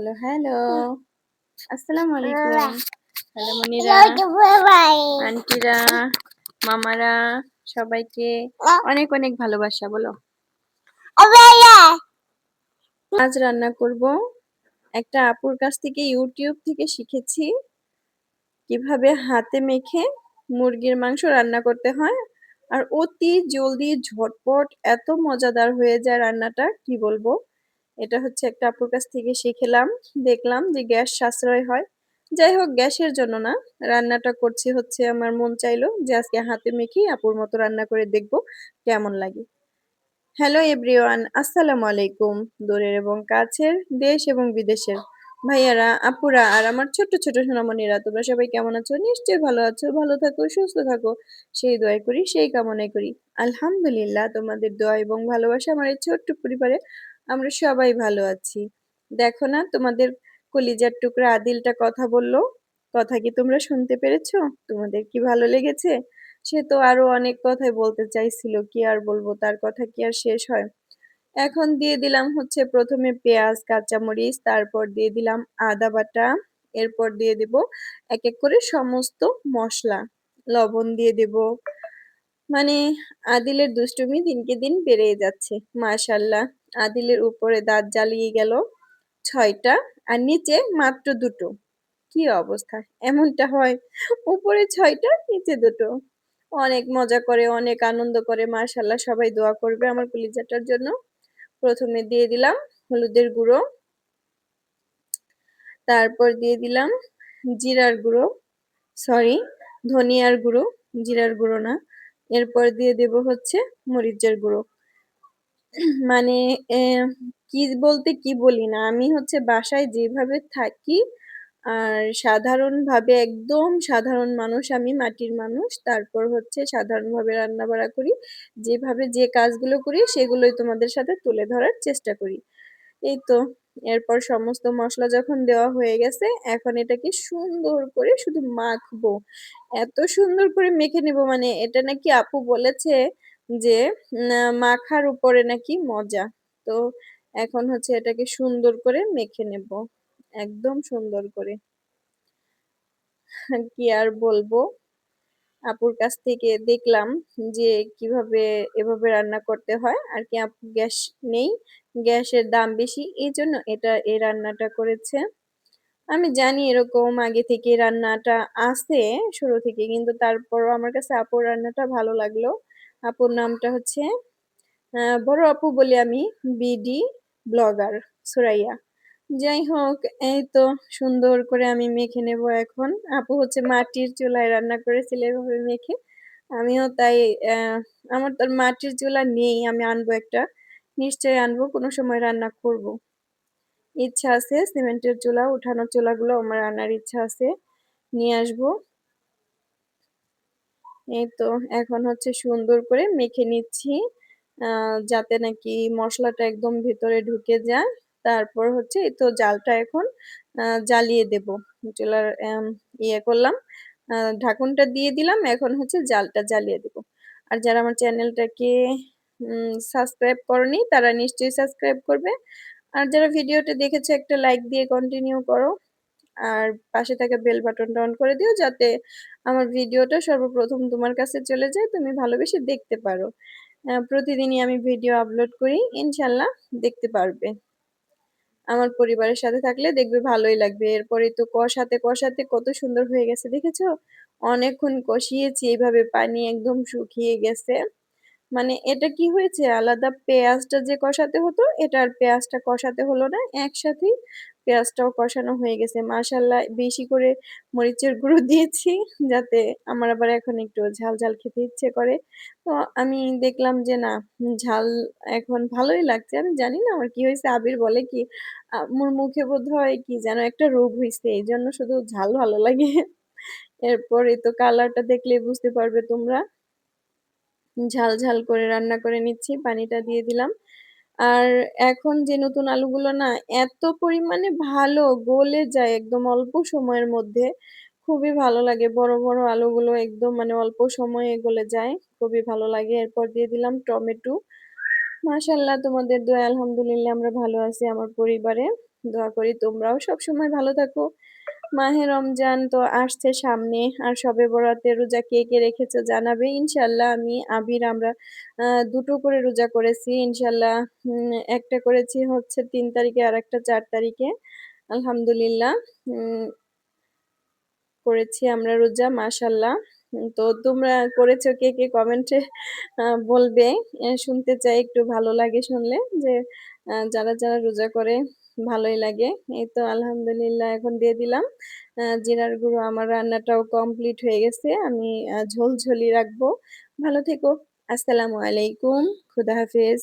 বলো হ্যালো আসসালামু আলাইকুম। হ্যালো মনিরা আন্টিরা মামারা সবাইকে অনেক অনেক ভালোবাসা বলো। আজ রান্না করব একটা আপুর কাছ থেকে ইউটিউব থেকে শিখেছি কীভাবে হাতে মেখে মুরগির মাংস রান্না করতে হয় আর অতি জলদি ঝটপট এত মজাদার হয়ে যায় রান্নাটা কি বলব? এটা হচ্ছে একটা আপুর কাছ থেকে শিখেলাম, দেখলাম যে গ্যাস সাশ্রয় হয়। যাই হোক, গ্যাসের জন্য না, রান্নাটা করছি হচ্ছে আমার মন চাইলো যে আজকে হাতে মেখেই আপুর মতো রান্না করে দেখব কেমন লাগে। হ্যালো এভরিওয়ান আসসালামু আলাইকুম, দূরের এবং কাছের, দেশ এবং বিদেশের। ভাইয়ারা, আপুরা আর আমার ছোট্ট ছোট সোনামণিরা, তোমরা সবাই কেমন আছো? নিশ্চয়ই ভালো আছো, ভালো থাকো, সুস্থ থাকো। সেই দোয়াই করি, সেই কামনাই করি। আলহামদুলিল্লাহ, তোমাদের দোয়া এবং ভালোবাসা আমার এই ছোট্ট পরিবারে আমরা সবাই ভালো আছি। দেখো না, তোমাদের কলিজার টুকরা আদিলটা কথা বলল। কথা কি তোমরা শুনতে পেরেছ? তোমাদের কি ভালো লেগেছে? সে তো আরও অনেক কথাই বলতে চাইছিল, কি আর বলব, তার কথা কি আর শেষ হয়? এখন দিয়ে দিলাম হচ্ছে প্রথমে পেঁয়াজ, কাঁচামরিচ, তারপর দিয়ে দিলাম আদা বাটা, এরপর দিয়ে দেব এক এক করে সমস্ত মশলা। লবণ দিয়ে দেব। মানে আদিলের দুষ্টুমি দিনকে দিন বেড়ে যাচ্ছে, মাশাল্লাহ। আদিলের উপরে দাঁত জ্বালিয়ে গেল ছয়টা আর নিচে মাত্র দুটো। কি অবস্থা? এমনটা হয়? উপরে ছয়টা, নিচে দুটো। অনেক মজা করে, অনেক আনন্দ করে মাশাল্লাহ সবাই দোয়া করবে আমার কলিজাটার জন্য। প্রথমে দিয়ে দিলাম হলুদের গুঁড়ো। তারপর দিয়ে দিলাম জিরার গুঁড়ো। সরি, ধনিয়ার গুঁড়ো। জিরার গুঁড়ো না। এরপর দিয়ে দেব হচ্ছে মরিচের গুঁড়ো। মানে কি বলতে কি বলি না, আমি হচ্ছে বাসায় যেভাবে থাকি, আর সাধারণভাবে একদম সাধারণ মানুষ, আমি মাটির মানুষ, তারপর হচ্ছে সাধারণভাবে রান্না বাড়া করি, যেভাবে যে কাজগুলো করি, সেগুলোই তোমাদের সাথে তুলে ধরার চেষ্টা করি। এই তো, এরপর সমস্ত মশলা যখন দেওয়া হয়ে গেছে, এখন এটাকে সুন্দর করে শুধু মাখবো। এত সুন্দর করে মেখে নেব মানে এটা নাকি আপু বলেছে যে মাখার উপরে নাকি মজা। তো এখন হচ্ছে এটাকে সুন্দর করে মেখে নেব। একদম সুন্দর করে। কি আর বলব? আপুর কাছ থেকে দেখলাম যে, কীভাবে এভাবে রান্না করতে হয়। আর কি আপু গ্যাস নেই, গ্যাসের দাম বেশি, এই জন্য এটা, এই রান্নাটা করেছে। আমি জানি এরকম আগে থেকে রান্নাটা আছে, শুরু থেকে, কিন্তু তারপরও আমার কাছে আপুর রান্নাটা ভালো লাগল। আপুর নামটা হচ্ছে বড় আপু বলি আমি, বিডি ব্লগার সুরাইয়া। যাই হোক, এই তো সুন্দর করে আমি মেখে নেব এখন। আপু হচ্ছে মাটির চুলায় রান্না করেছিল এভাবে মেখে। আমিও তাই আমার তো মাটির চুলা নেই, আমি আনব একটা। নিশ্চয়ই আনব, কোনো সময় রান্না করব। ইচ্ছা আছে, সিমেন্টের চুলা, উঠানো চুলাগুলো, আমার আনার ইচ্ছা আছে। নিয়ে আসব। এই তো এখন হচ্ছে সুন্দর করে মেখে নিচ্ছি। যাতে নাকি মশলাটা একদম ভেতরে ঢুকে যায়। তারপর হচ্ছে এই তো জালটা এখন জ্বালিয়ে দেব। চুলার ইয়ে করলাম। ঢাকুনটা দিয়ে দিলাম। এখন হচ্ছে জালটা জ্বালিয়ে দেব। আর যারা আমার চ্যানেলটাকে সাবস্ক্রাইব করনি, তারা নিশ্চয়ই সাবস্ক্রাইব করবে। আর যারা ভিডিওটা দেখেছে, একটা লাইক দিয়ে কন্টিনিউ করো। আর পাশে থাকা বেল বাটনটা অন করে দিও যাতে আমার ভিডিওটা সর্বপ্রথম তোমার কাছে চলে যায়, তুমি ভালোবেসে দেখতে পারো। প্রতিদিনই আমি ভিডিও আপলোড করি, ইনশাল্লাহ দেখতে পারবে। আমার পরিবারের সাথে থাকলে দেখবে ভালোই লাগবে। এরপরে তো কষাতে কষাতে কত সুন্দর হয়ে গেছে, দেখেছ? অনেকক্ষণ কষিয়েছি, এইভাবে পানি একদম শুকিয়ে গেছে। মানে এটা কি হয়েছে? আলাদা পেঁয়াজটা যে কষাতে হতো, এটা আর পেঁয়াজটা কষাতে হলো না, একসাথেই পেঁয়াজটাও কষানো হয়ে গেছে। মাশাল্লাহ বেশি করে মরিচের গুঁড়ো দিয়েছি যাতে আমার আবার এখন একটু ঝাল ঝাল খেতে ইচ্ছে করে। তো আমি দেখলাম যে না, ঝাল এখন ভালোই লাগছে। আমি জানি না আমার কি হয়েছে, আবির বলে কি আমার মুখে বোধ হয় কি যেন একটা রোগ হয়েছে এই জন্য শুধু ঝাল ভালো লাগে। এরপরে তো কালারটা দেখলে বুঝতে পারবে তোমরা। ঝাল ঝাল করে রান্না করে নিচ্ছি, পানিটা দিয়ে দিলাম। আর এখন যে নতুন আলুগুলো না এত পরিমাণে ভালো গলে যায় একদম অল্প সময়ের মধ্যে, খুবই ভালো লাগে। বড় বড় আলুগুলো একদম মানে অল্প সময়ে গলে যায়, খুবই ভালো লাগে। এরপর দিয়ে দিলাম টমেটো। মাশাল্লাহ তোমাদের দোয়া আলহামদুলিল্লাহ আমরা ভালো আছি আমার পরিবারে। দোয়া করি তোমরাও সবসময় ভালো থাকো। মাহে রমজান তো আসছে সামনে। আর শবে বরাতের রোজা কে, কে রেখেছো জানাবে। ইনশাল্লাহ আমি, আবির আমরা দুটো করে রোজা করেছি ইনশাল্লাহ একটা করেছি হচ্ছে তিন তারিখে আর একটা চার তারিখে। আলহামদুলিল্লাহ। করেছি আমরা রোজা মাশাআল্লাহ। উম তো তোমরা করেছ কে, কে কমেন্টে বলবে। শুনতে চাই একটু ভালো লাগে শুনলে যে যারা, যারা রোজা করে ভালোই লাগে। এই তো আলহামদুলিল্লাহ এখন দিয়ে দিলাম। জিরার গুঁড়ো আমার রান্নাটাও কমপ্লিট হয়ে গেছে। আমি ঝোল, ঝোলই রাখব। ভালো থেকো। আসসালামু আলাইকুম। খুদা হাফেজ।